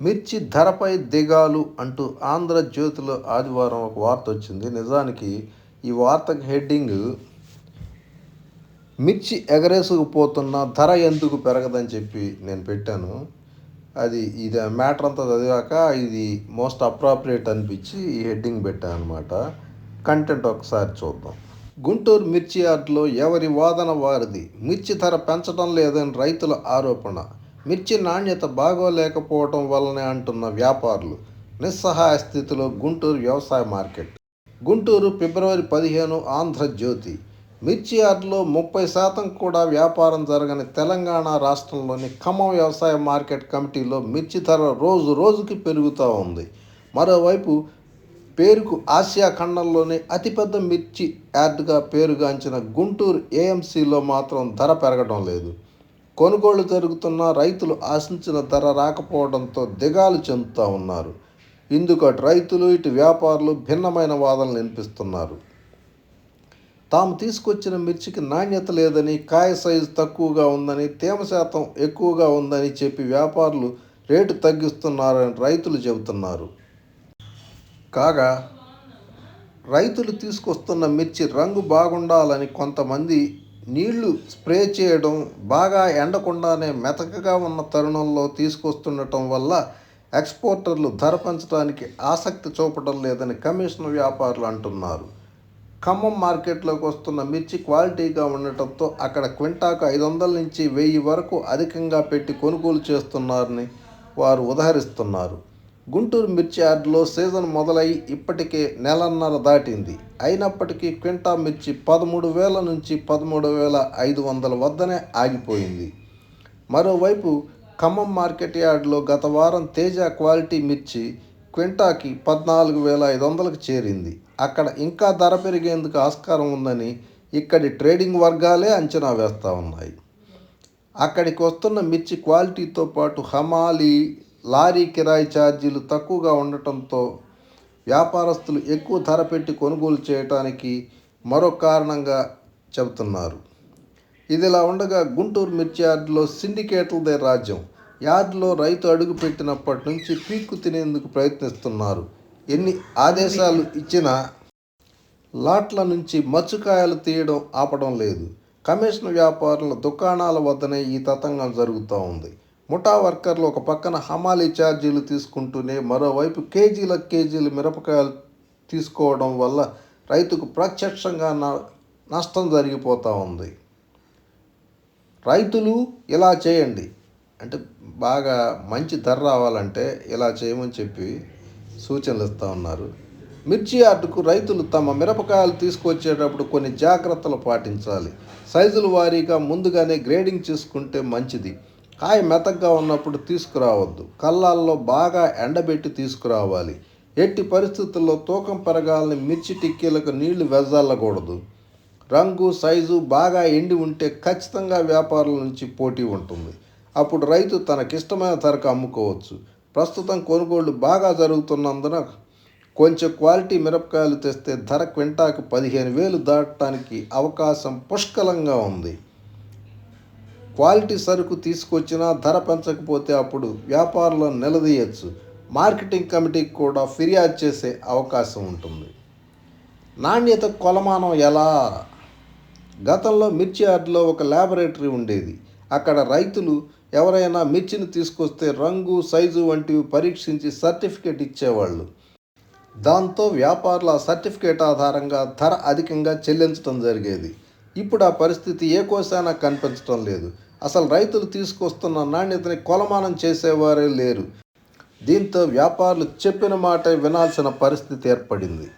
మిర్చి ధరపై దిగాలు అంటూ ఆంధ్రజ్యోతిలో ఆదివారం ఒక వార్త వచ్చింది. నిజానికి ఈ వార్తకు హెడ్డింగ్ మిర్చి ఎగరేసుకుపోతున్న ధర ఎందుకు పెరగదని చెప్పి నేను పెట్టాను. అది ఇది మ్యాటర్ అంతా చదివాక ఇది మోస్ట్ అప్రాప్రియేట్ అనిపించి ఈ హెడ్డింగ్ పెట్టాను అనమాట కంటెంట్ ఒకసారి చూద్దాం. గుంటూరు మిర్చి యార్డులో ఎవరి వాదన వారిది? మిర్చి ధర పెంచడం లేదని రైతుల ఆరోపణ. మిర్చి నాణ్యత బాగోలేకపోవటం వల్లనే అంటున్న వ్యాపారులు. నిస్సహాయ స్థితిలో గుంటూరు వ్యవసాయ మార్కెట్. గుంటూరు ఫిబ్రవరి పదిహేను ఆంధ్రజ్యోతి మిర్చి యార్డులో ముప్పై శాతం కూడా వ్యాపారం జరగని తెలంగాణ రాష్ట్రంలోని ఖమ్మం వ్యవసాయ మార్కెట్ కమిటీలో మిర్చి ధర రోజు రోజుకి పెరుగుతూ ఉంది. మరోవైపు పేరుకు ఆసియా ఖండంలోనే అతిపెద్ద మిర్చి యార్డ్గా పేరుగాంచిన గుంటూరు ఏఎంసీలో మాత్రం ధర పెరగడం లేదు. కొనుగోళ్ళు జరుగుతున్న రైతులు ఆశించిన ధర రాకపోవడంతో దిగాలు చెందుతూ ఉన్నారు. ఇందుకు అటు రైతులు ఇటు వ్యాపారులు భిన్నమైన వాదనలు వినిపిస్తున్నారు. తాము తీసుకొచ్చిన మిర్చికి నాణ్యత లేదని కాయ సైజు తక్కువగా ఉందని తేమ శాతం ఎక్కువగా ఉందని చెప్పి వ్యాపారులు రేటు తగ్గిస్తున్నారని రైతులు చెబుతున్నారు. కాగా రైతులు తీసుకొస్తున్న మిర్చి రంగు బాగుండాలని కొంతమంది నీళ్ళు స్ప్రే చేయడం బాగా ఎండకుండానే మెతకగా ఉన్న తరుణంలో తీసుకొస్తుండటం వల్ల ఎక్స్పోర్టర్లు ధర పెంచడానికి ఆసక్తి చూపడం లేదని కమిషన్ వ్యాపారులు అంటున్నారు. ఖమ్మం మార్కెట్లోకి వస్తున్న మిర్చి క్వాలిటీగా ఉండటంతో అక్కడ క్వింటాకు ఐదు వందల నుంచి వెయ్యి వరకు అధికంగా పెట్టి కొనుగోలు చేస్తున్నారని వారు ఉదహరిస్తున్నారు. గుంటూరు మిర్చి యార్డులో సీజన్ మొదలై ఇప్పటికే నెలన్నర దాటింది. అయినప్పటికీ క్వింటా మిర్చి పదమూడు వేల నుంచి పదమూడు వేల ఐదు వందల వద్దనే ఆగిపోయింది. మరోవైపు ఖమ్మం మార్కెట్ యార్డులో గత వారం తేజ క్వాలిటీ మిర్చి క్వింటాకి పద్నాలుగు వేల ఐదు వందలకు చేరింది. అక్కడ ఇంకా ధర పెరిగేందుకు ఆస్కారం ఉందని ఇక్కడి ట్రేడింగ్ వర్గాలే అంచనా వేస్తూ ఉన్నాయి. అక్కడికి వస్తున్న మిర్చి క్వాలిటీతో పాటు హమాలి లారీ కిరాయి ఛార్జీలు తక్కువగా ఉండటంతో వ్యాపారస్తులు ఎక్కువ ధర పెట్టి కొనుగోలు చేయటానికి మరో కారణంగా చెబుతున్నారు. ఇదిలా ఉండగా గుంటూరు మిర్చి యార్డులో సిండికేట్లదే రాజ్యం. యార్డులో రైతు అడుగు పెట్టినప్పటి నుంచి పీక్కు తినేందుకు ప్రయత్నిస్తున్నారు. ఎన్ని ఆదేశాలు ఇచ్చినా లాట్ల నుంచి మచ్చుకాయలు తీయడం ఆపడం లేదు. కమిషన్ వ్యాపారుల దుకాణాల వద్దనే ఈ తతంగం జరుగుతూ ఉంది. ముఠా వర్కర్లు ఒక పక్కన హమాలీ ఛార్జీలు తీసుకుంటూనే మరోవైపు కేజీల కేజీలు మిరపకాయలు తీసుకోవడం వల్ల రైతుకు ప్రత్యక్షంగా నష్టం జరిగిపోతూ ఉంది. రైతులు ఇలా చేయండి. అంటే బాగా మంచి ధర రావాలంటే ఇలా చేయమని చెప్పి సూచనలు ఇస్తూ ఉన్నారు. మిర్చి యార్డుకు రైతులు తమ మిరపకాయలు తీసుకొచ్చేటప్పుడు కొన్ని జాగ్రత్తలు పాటించాలి. సైజుల వారీగా ముందుగానే గ్రేడింగ్ చేసుకుంటే మంచిది. కాయ మెతగ్గా ఉన్నప్పుడు తీసుకురావద్దు. కళ్ళాల్లో బాగా ఎండబెట్టి తీసుకురావాలి. ఎట్టి పరిస్థితుల్లో తూకం పెరగాలని మిర్చి టిక్కీలకు నీళ్ళు వెజల్లకూడదు. రంగు సైజు బాగా ఎండి ఉంటే ఖచ్చితంగా వ్యాపారుల నుంచి పోటీ ఉంటుంది. అప్పుడు రైతు తనకిష్టమైన ధరకు అమ్ముకోవచ్చు. ప్రస్తుతం కొనుగోళ్ళు బాగా జరుగుతున్నందున కొంచెం క్వాలిటీ మిరపకాయలు తెస్తే ధర క్వింటాకు పదిహేను వేలు దాటడానికి అవకాశం పుష్కలంగా ఉంది. క్వాలిటీ సరుకు తీసుకొచ్చినా ధర పెంచకపోతే అప్పుడు వ్యాపారులను నిలదీయచ్చు. మార్కెటింగ్ కమిటీకి కూడా ఫిర్యాదు చేసే అవకాశం ఉంటుంది. నాణ్యత కొలమానం ఎలా? గతంలో మిర్చి యార్డులో ఒక ల్యాబొరేటరీ ఉండేది. అక్కడ రైతులు ఎవరైనా మిర్చిని తీసుకొస్తే రంగు సైజు వంటివి పరీక్షించి సర్టిఫికేట్ ఇచ్చేవాళ్ళు. దాంతో వ్యాపారుల సర్టిఫికేట్ ఆధారంగా ధర అధికంగా చెల్లించడం జరిగేది. ఇప్పుడు ఆ పరిస్థితి ఏ కోసైనా కనిపించడం లేదు. అసలు రైతులు తీసుకొస్తున్న నాణ్యతని కొలమానం చేసేవారే లేరు. దీంతో వ్యాపారులు చెప్పిన మాట వినాల్సిన పరిస్థితి ఏర్పడింది.